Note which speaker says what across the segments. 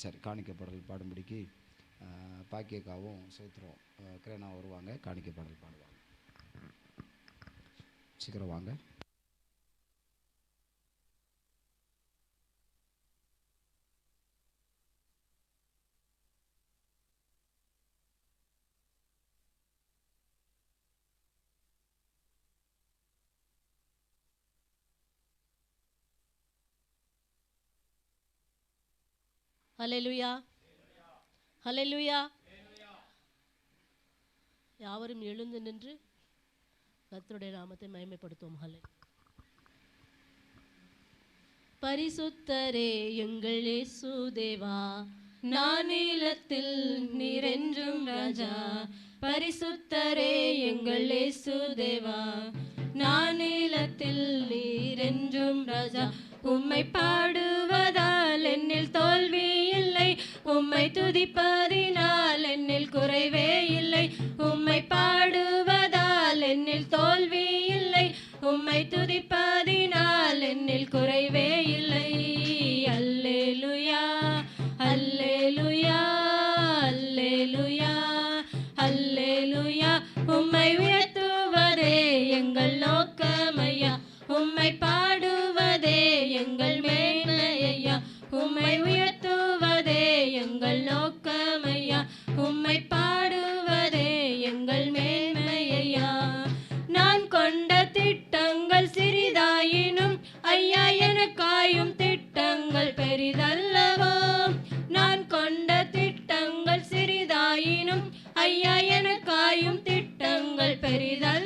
Speaker 1: சரி காணிக்கை பாடல் பாடும்படிக்கு பாக்கியக்காவும் சோத்திரம் கிரேனா வருவாங்க காணிக்கை பாடல் பாடுவாங்க. சீக்கிரம் வாங்க.
Speaker 2: ஹலெலுயா ஹலெலுயா யாவரும் எழுந்து நின்று கத்தருடைய நாமத்தை மயமைப்படுத்துவோம் ஹல்லே பரிசுத்தரே எங்கள் இயேசு தேவா நானிலத்தில் நீரென்றும் ராஜா. பரிசுத்தரே எங்கள் இயேசு தேவா நானிலத்தில் நீரென்றும் ராஜா. உம்மை பாடு உம்மை துதிப்பதினால் என்னில் குறைவே இல்லை. உம்மை பாடுவதால் என்னில் தோல்வி இல்லை. உம்மை துதிப்பதினால் என்னில் குறைவே இல்லை. அல்லே லுயா அல்லே லுயா அல்லே லுயா அல்லே லுயா உம்மை உயர்த்த சிறிதாயினும் ஐயா எனக்காயும் திட்டங்கள் பெரிதல்.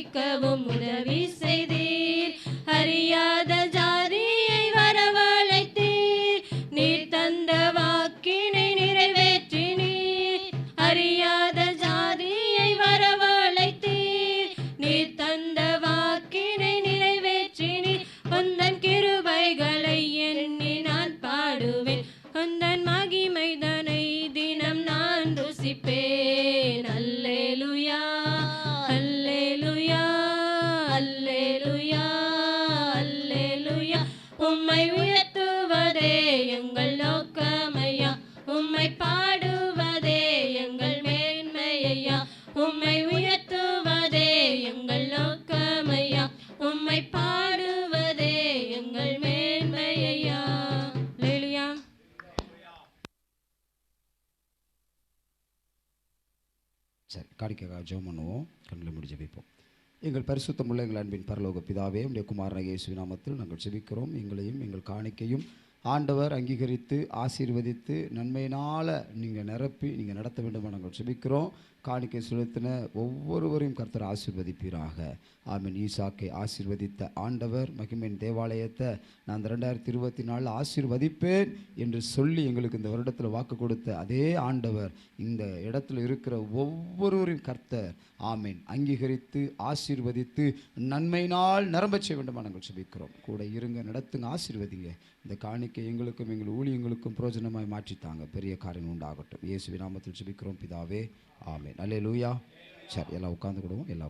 Speaker 2: ராஜாக்கள் உதவி செய்த உம்மை உயர்த்துவதே எங்கள் நோக்கமையா. உம்மை பாடுவதே எங்கள் மேன்மையா உம்மை உயர்த்துவதே எங்கள் நோக்கமையா. உம்மை பாடுவதே எங்கள் மேன்மையா லேலுயா
Speaker 1: சரி காணிக்கைக்காக ஜோம் பண்ணுவோம். கண்ணில் முடிஞ்சு வைப்போம் எங்கள் பரிசுத்தமுள்ள எங்கள் அன்பின் பரலோக பிதாவே உடைய குமாரன இயேசு நாமத்தில் நாங்கள் செபிக்கிறோம் எங்களையும் எங்கள் காணிக்கையும் ஆண்டவர் அங்கீகரித்து ஆசீர்வதித்து நன்மையினால் நீங்கள் நிரப்பி நீங்கள் நடத்த வேண்டும் நாங்கள் சுபிக்கிறோம் காணிக்கை செலுத்தின ஒவ்வொருவரையும் கர்த்தர் ஆசிர்வதிப்பீராக. ஆமீன். ஈசாக்கை ஆசிர்வதித்த ஆண்டவர் மகிமையின் தேவாலயத்தை நான் இந்த ரெண்டாயிரத்தி இருபத்தி நாலில் ஆசீர்வதிப்பேன் என்று சொல்லி எங்களுக்கு இந்த வருடத்தில் வாக்கு கொடுத்த அதே ஆண்டவர் இந்த இடத்துல இருக்கிற ஒவ்வொருவரையும் கர்த்தர் ஆமீன் அங்கீகரித்து ஆசீர்வதித்து நன்மையினால் நிரம்ப செய்ய வேண்டும் நாங்கள் சுபிக்கிறோம் கூட இருங்க நடத்துங்க ஆசிர்வதிங்க. இந்த காணி காணிக்கை எங்களுக்கும் எங்கள் ஊழியங்களுக்கும் பிரயோஜனமாய் மாற்றித்தாங்க. பெரிய காரியம் உண்டாகட்டும். இயேசு நாமத்தில் சுபிக்கிறோம் பிதாவே ஆமே நல்ல லூயா சரி எல்லாம் உட்காந்து கொடுவோம். எல்லாம்